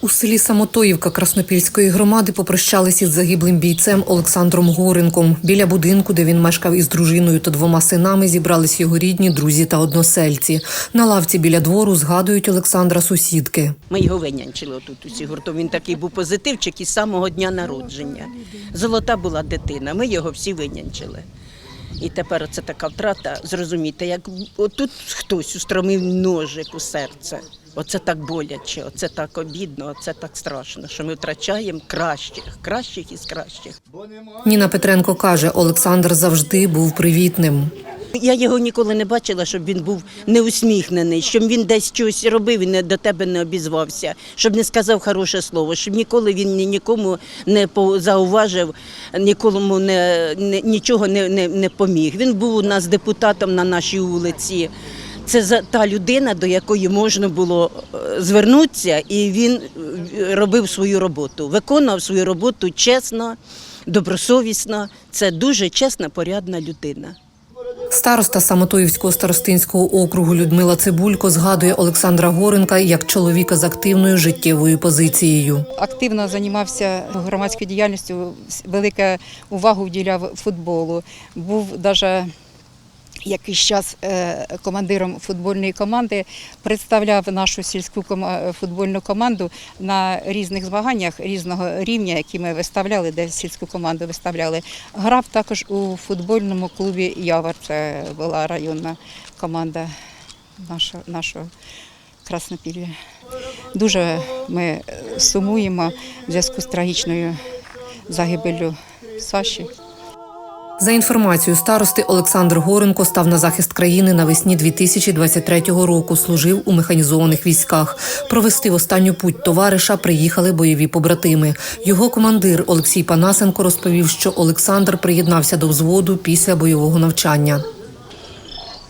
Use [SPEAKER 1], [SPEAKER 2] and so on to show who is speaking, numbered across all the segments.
[SPEAKER 1] У селі Самотоївка Краснопільської громади попрощались із загиблим бійцем Олександром Горенком. Біля будинку, де він мешкав із дружиною та двома синами, зібрались його рідні, друзі та односельці. На лавці біля двору згадують Олександра сусідки.
[SPEAKER 2] Ми його винянчили отут усі гуртом. Він такий був позитивчик із самого дня народження. Золота була дитина, ми його всі винянчили. І тепер це така втрата. Зрозумійте, як отут хтось устромив ножик у серце. Оце так боляче, оце так обідно, оце так страшно, що ми втрачаємо кращих, кращих із кращих.
[SPEAKER 1] Ніна Петренко каже, Олександр завжди був привітним.
[SPEAKER 2] Я його ніколи не бачила, щоб він був неусміхнений, щоб він десь щось робив і до тебе не обізвався, щоб не сказав хороше слово, щоб ніколи він нікому не зауважив, нікому не, не нічого не, не, не поміг. Він був у нас депутатом на нашій вулиці. Це та людина, до якої можна було е, звернутися, і він е, робив свою роботу, виконував свою роботу чесно, добросовісно. Це дуже чесна, порядна людина.
[SPEAKER 1] Староста Самотоївського старостинського округу Людмила Цибулько згадує Олександра Горенка як чоловіка з активною життєвою позицією.
[SPEAKER 3] активно займався громадською діяльністю, велика увагу вділяв футболу. Був навіть якийсь час е, командиром футбольної команди, представляв нашу сільську футбольну команду на різних змаганнях різного рівня, які ми виставляли, де сільську команду виставляли. Грав також у футбольному клубі Явор. Це була районна команда нашого, нашого Краснопілля. Дуже ми е, сумуємо в зв'язку з трагічною загибеллю Саші.
[SPEAKER 1] За інформацією старости, Олександр Горенко став на захист країни навесні 2023 року. Служив у механізованих військах. Провести в останню путь товариша приїхали бойові побратими. Його командир Олексій Панасенко розповів, що Олександр приєднався до взводу після бойового навчання.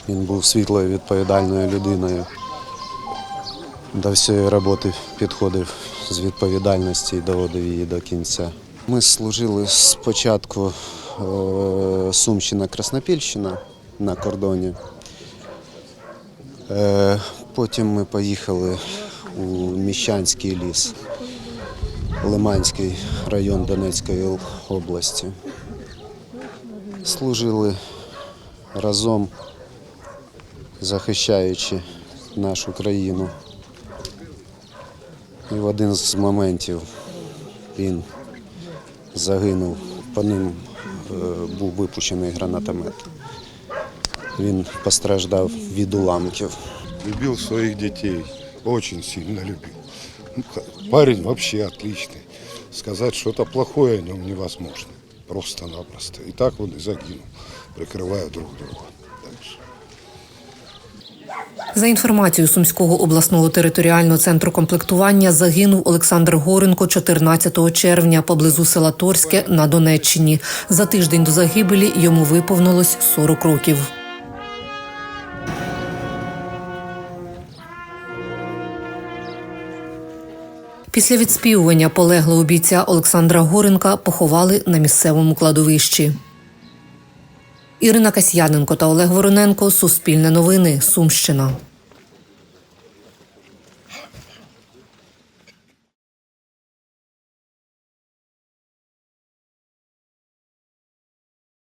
[SPEAKER 4] Він був світлою відповідальною людиною. До всієї роботи підходив з відповідальності і доводив її до кінця. Ми служили спочатку Сумщина-Краснопільщина на кордоні. Е, Потім ми поїхали у Міщанський ліс, Лиманський район Донецької області. Служили разом захищаючи нашу країну. І в один з моментів він загинув, по ним е, був випущений гранатомет. Він постраждав від уламків.
[SPEAKER 5] Любив своїх дітей, очень сильно любил. Ну, Парень взагалі отличний. Сказати что-то плохое о ньому невозможно. Просто-напросто. І так вони загинув, прикривають друг друга.
[SPEAKER 1] За інформацією Сумського обласного територіального центру комплектування, загинув Олександр Горенко 14 червня поблизу села Торське на Донеччині. За тиждень до загибелі йому виповнилось 40 років. Після відспівування полеглого бійця Олександра Горенка поховали на місцевому кладовищі. Ірина Касьяненко та Олег Вороненко Суспільне новини. Сумщина.